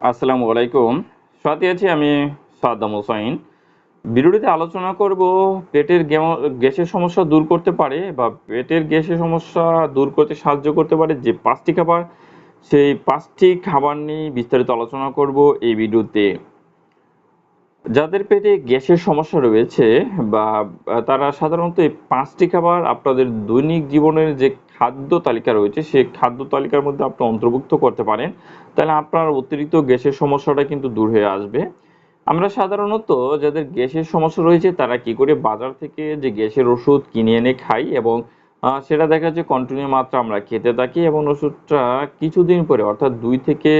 আসসালামু আলাইকুম। সাথে আছি আমি সাদ্দাম হোসাইন। ভিডিওটিতে আলোচনা করব পেটের গ্যাসের সমস্যা দূর করতে পারে বা পেটের গ্যাসের সমস্যা দূর করতে সাহায্য করতে পারে যে পাঁচটি খাবার, সেই পাঁচটি খাবার নিয়ে বিস্তারিত আলোচনা করব এই ভিডিওতে। যাদের পেটে গ্যাসের সমস্যা রয়েছে বা তারা সাধারণত এই পাঁচটি খাবার আপনাদের দৈনিক জীবনের যে খাদ্য তালিকা রয়েছে, সেই খাদ্য তালিকার মধ্যে আপনি অন্তর্ভুক্ত করতে পারেন। তাহলে আপনার অতিরিক্ত গ্যাসের সমস্যাটা কিন্তু দূর হয়ে আসবে। আমরা সাধারণত যাদের গ্যাসের সমস্যা রয়েছে, তারা কি করে বাজার থেকে যে গ্যাসের ওষুধ কিনে এনে খাই এবং সেটা দেখা যাচ্ছে কন্টিনিউ মাত্রা আমরা খেতে থাকি এবং ওষুধটা কিছুদিন পরে, অর্থাৎ দুই থেকে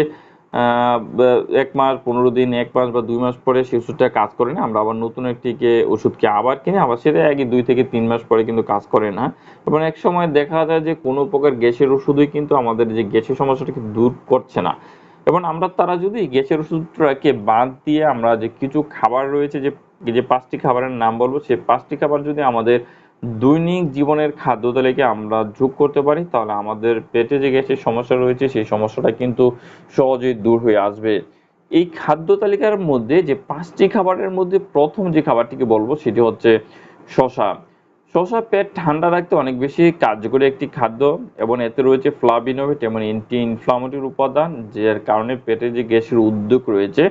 এক মাস, পনেরো দিন, এক মাস বা দুই মাস পরে সেই ওষুধটা কাজ করে না। আমরা আবার নতুন একটিকে ওষুধকে আবার কিনে, আবার সেটা একই দুই থেকে তিন মাস পরে কিন্তু কাজ করে না। এবং এক সময় দেখা যায় যে কোনো প্রকার গ্যাসের ওষুধই কিন্তু আমাদের যে গ্যাসের সমস্যাটাকে দূর করছে না। এবং আমরা তারা যদি গ্যাসের ওষুধটাকে বাদ দিয়ে আমরা যে কিছু খাবার রয়েছে, যে যে পাঁচটি খাবারের নাম বলব, সেই পাঁচটি খাবার যদি আমাদের দৈনিক জীবনের খাদ্য তালিকা আমরা যোগ করতে পারি, তাহলে আমাদের পেটে যে গ্যাসের সমস্যা রয়েছে, সেই সমস্যাটা কিন্তু সহজেই দূর হয়ে আসবে। এই খাদ্য তালিকার মধ্যে যে পাঁচটি খাবারের মধ্যে প্রথম যে খাবারটিকে বলব, সেটি হচ্ছে শশা শসা পেট ঠান্ডা রাখতে অনেক বেশি কার্যকরী একটি খাদ্য এবং এতে রয়েছে ফ্লাভিনোভেট এবং অ্যান্টি ইনফ্লামেটরি উপাদান, যার কারণে পেটে যে গ্যাসের উদ্যোগ রয়েছে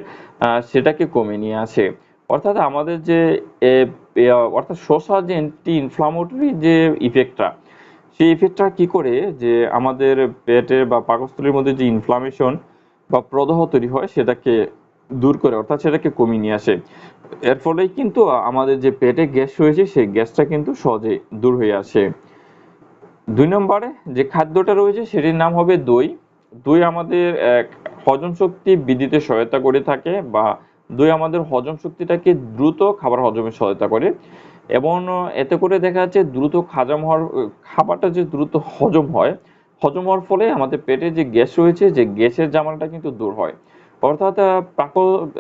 সেটাকে কমিয়ে নিয়ে আসে। অর্থাৎ আমাদের যে অর্থাৎ শসা যে অ্যান্টি ইনফ্লামেটরি যে ইফেক্টটা সেই ইফেক্টটা কি করে? যে আমাদের পেটের বা পাকস্থলীর মধ্যে যে ইনফ্লামেশন বা প্রদাহ তৈরি হয়, সেটাকে দূর করে, অর্থাৎ সেটাকে কমিয়ে নিয়ে আসে। এর ফলেই কিন্তু আমাদের যে পেটে গ্যাস রয়েছে, সেই গ্যাসটা কিন্তু সহজে দূর হয়ে আসে। দুই নম্বরে যে খাদ্যটা রয়েছে, সেটির নাম হবে দই। দই আমাদের এক হজম শক্তি বৃদ্ধিতে সহায়তা করে থাকে বা দই আমাদের হজম শক্তিটাকে দ্রুত খাবার হজমে সহায়তা করে এবং এতে করে দেখা যাচ্ছে দ্রুত খাজম হওয়ার খাবারটা যে দ্রুত হজম হয়, হজম হওয়ার ফলে আমাদের পেটে যে গ্যাস রয়েছে, যে গ্যাসের জামালটা কিন্তু দূর হয়। অর্থাৎ প্রাক,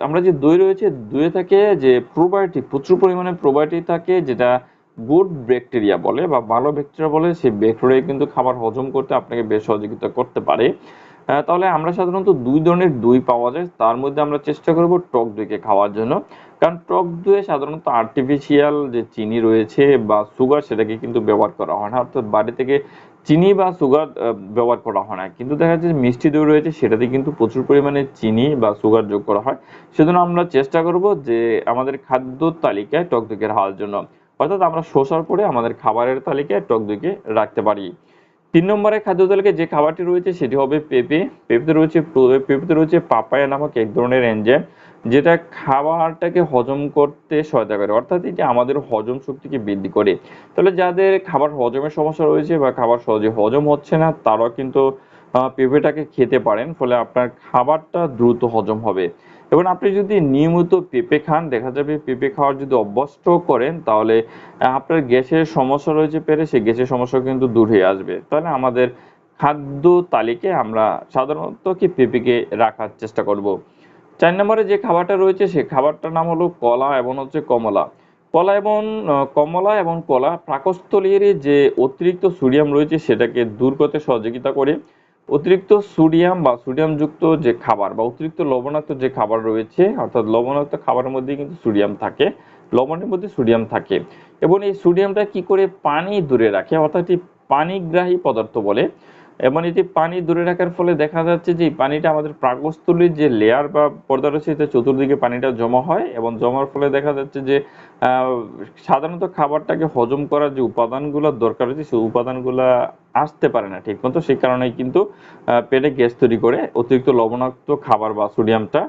আমরা যে দই রয়েছে দইয়ে থাকে যে প্রোবায়োটিক প্রচুর পরিমাণে প্রোবায়োটিক থাকে যেটা গুড ব্যাকটেরিয়া বলে বা ভালো ব্যাকটেরিয়া বলে, সেই ব্যাকটেরিয়া কিন্তু খাবার হজম করতে আপনাকে বেশ সহযোগিতা করতে পারে। তাহলে আমরা সাধারণত দুই ধরনের দই পাওয়া যায়। তার মধ্যে আমরা চেষ্টা করব টক দইকে খাওয়ার জন্য। কারণ টক দইয়ে সাধারণত আর্টিফিশিয়াল যে চিনি রয়েছে বা সুগার সেটাকে কিন্তু ব্যবহার করা হয় না। অর্থাৎ বাড়ি থেকে চিনি বা সুগার ব্যবহার করা হয় না। কিন্তু দেখা যাচ্ছে মিষ্টি দই রয়েছে, সেটাতে কিন্তু প্রচুর পরিমাণে চিনি বা সুগার যোগ করা হয়। সেজন্য আমরা চেষ্টা করব যে আমাদের খাদ্য তালিকায় টক দইকে রাখার জন্য। অর্থাৎ আমরা শসার পরে আমাদের খাবারের তালিকায় টক দইকে রাখতে পারি। তিন নম্বরে খাদ্য তালিকায় যে খাবারটি রয়েছে সেটি হবে পেঁপে। পেঁপেতে রয়েছে পেঁপেতে রয়েছে পাপায়া নামক এক ধরনের এনজাইম যেটা খাবারটাকে হজম করতে সহায়তা করে। অর্থাৎ এটি আমাদের হজম শক্তিকে বৃদ্ধি করে। তাহলে যাদের খাবার হজমের সমস্যা রয়েছে বা খাবার সহজে হজম হচ্ছে না, তারাও কিন্তু পেঁপেটাকে খেতে পারেন, ফলে আপনার খাবারটা দ্রুত হজম হবে। এবং আপনি যদি নিয়মিত পেঁপে খান, দেখা যাবে পেঁপে খাওয়ার যদি অভ্যস্ত করেন, তাহলে আপনার গ্যাসের সমস্যা রয়েছে পেরে, সেই গ্যাসের সমস্যা কিন্তু দূর হয়ে আসবে। তাহলে আমাদের খাদ্য তালিকায় আমরা সাধারণত কি পেঁপেকে রাখার চেষ্টা করব। চার নম্বরে যে খাবারটা রয়েছে সেই খাবারটার নাম হলো কলা এবং হচ্ছে কমলা। কলা এবং কমলা এবং কলা পাকস্থলীর যে অতিরিক্ত সোডিয়াম রয়েছে, সেটাকে দূর করতে সহযোগিতা করে অতিরিক্ত সোডিয়াম বা সোডিয়াম যুক্ত যে খাবার বা অতিরিক্ত লবণাক্ত যে খাবার রয়েছে, অর্থাৎ লবণাক্ত খাবারের মধ্যে কিন্তু সোডিয়াম থাকে, লবণের মধ্যে সোডিয়াম থাকে। এবং এই সোডিয়ামটা কি করে পানি দূরে রাখে, অর্থাৎ পানিগ্রাহী পদার্থ বলে এবং যে পানি দূরে রাখার ফলে দেখা যাচ্ছে যে এই পানিটা আমাদের প্রাকস্থলীর যে লেয়ার বা পর্দা রয়েছে চতুর্দিকে পানিটা জমা হয় এবং জমার ফলে দেখা যাচ্ছে যে সাধারণত খাবারটাকে হজম করার যে উপাদানগুলোর দরকার রয়েছে, সেই উপাদানগুলো আসতে পারে না ঠিক মতো। সেই কারণে কিন্তু পেটে গ্যাস তৈরি করে অতিরিক্ত লবণাক্ত খাবার বা সোডিয়ামটা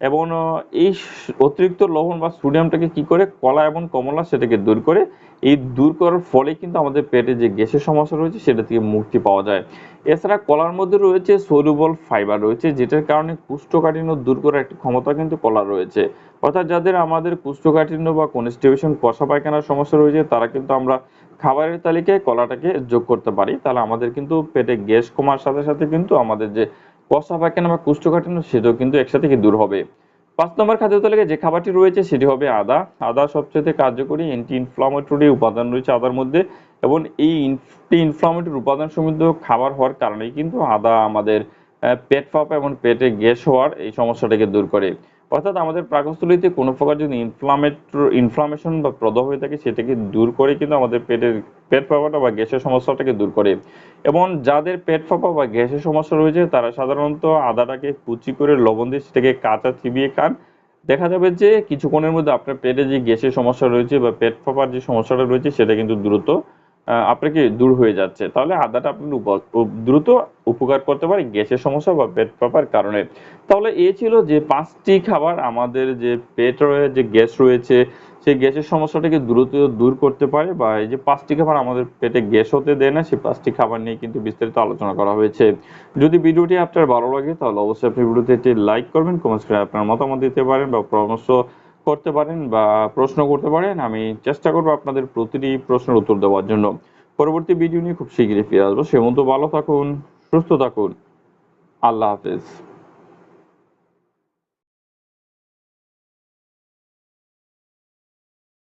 এবং এই অতিরিক্ত লবণ বা সোডিয়ামটাকে কি করে? কলা এবং কমলা সেটাকে দূর করে, এই দূর করার ফলে কিন্তু আমাদের পেটে যে গ্যাসের সমস্যা রয়েছে, সেটা থেকে মুক্তি পাওয়া যায়। এছাড়া কলার মধ্যে রয়েছে সলুবল ফাইবার রয়েছে, যেটার কারণে কোষ্ঠকাঠিন্য দূর করার একটি ক্ষমতা কিন্তু কলার রয়েছে। অর্থাৎ যাদের আমাদের কুষ্ঠকাঠিন্য বা কনস্টিপেশন কষা পায়খানার সমস্যা রয়েছে, তারা কিন্তু আমরা খাবারের তালিকায় কলাটাকে যোগ করতে পারি। তাহলে আমাদের কিন্তু পেটে গ্যাস কমার সাথে সাথে কিন্তু আমাদের যে কষা পায়খানা বা কুষ্ঠকাঠিন্য, সেটাও কিন্তু একসাথে কি দূর হবে। পাঁচ নম্বর খাদ্য তালিকায় যে খাবারটি রয়েছে, সেটি হবে আদা। আদা সবচেয়ে কার্যকরী অ্যান্টি ইনফ্লামেটরি উপাদান রয়েছে আদার মধ্যে এবং এই অ্যান্টি ইনফ্লামেটরি উপাদান সমৃদ্ধ খাবার হওয়ার কারণেই কিন্তু আদা আমাদের পেট ফাঁপা এবং পেটে গ্যাস হওয়ার এই সমস্যাটাকে দূর করে। অর্থাৎ আমাদের পাকস্থলীতে কোনো প্রকার যদি ইনফ্লামেটর ইনফ্লামেশন বা প্রদাহ হয়ে থাকে, সেটাকে দূর করে কিন্তু আমাদের পেটের, পেট ফাঁপাটা বা গ্যাসের সমস্যাটাকে দূর করে। এবং যাদের পেট ফাঁপা বা গ্যাসের সমস্যা রয়েছে, তারা সাধারণত আদাটাকে কুচি করে লবণ দিয়ে সেটাকে কাঁচা চিবিয়ে খান। দেখা যাবে যে কিছুক্ষণের মধ্যে আপনার পেটে যে গ্যাসের সমস্যা রয়েছে বা পেট ফাঁপার যে সমস্যাটা রয়েছে, সেটা কিন্তু দ্রুত আপনাকে দূর হয়ে যাচ্ছে? তাহলে আদাটা উপ- দ্রুত উপকার করতে পারে গ্যাসের সমস্যা বা পেট ফাঁপার কারণে। তাহলে এই ছিল যে পাঁচটি খাবার আমাদের যে পেট রয়ে, যে গ্যাস রয়েছে, সেই গ্যাসের সমস্যাটাকে দ্রুত দূর করতে পারে বা এই যে পাঁচটি খাবার আমাদের পেটে গ্যাস হতে দেয় না, সেই পাঁচটি খাবার নিয়ে কিন্তু বিস্তারিত আলোচনা করা হয়েছে। যদি ভিডিওটি আপনার ভালো লাগে, তাহলে অবশ্যই আপনি ভিডিওতে একটি লাইক করবেন কমেন্টস করে আপনার মতামত দিতে পারেন বা পরামর্শ করতে পারেন বা প্রশ্ন করতে পারেন, আমি চেষ্টা করব আপনাদের প্রতিটি প্রশ্নের উত্তর দেওয়ার জন্য। পরবর্তী ভিডিও নিয়ে খুব শীঘ্রই ফিরে আসব। সে মতো ভালো থাকুন, সুস্থ থাকুন। আল্লাহ হাফেজ।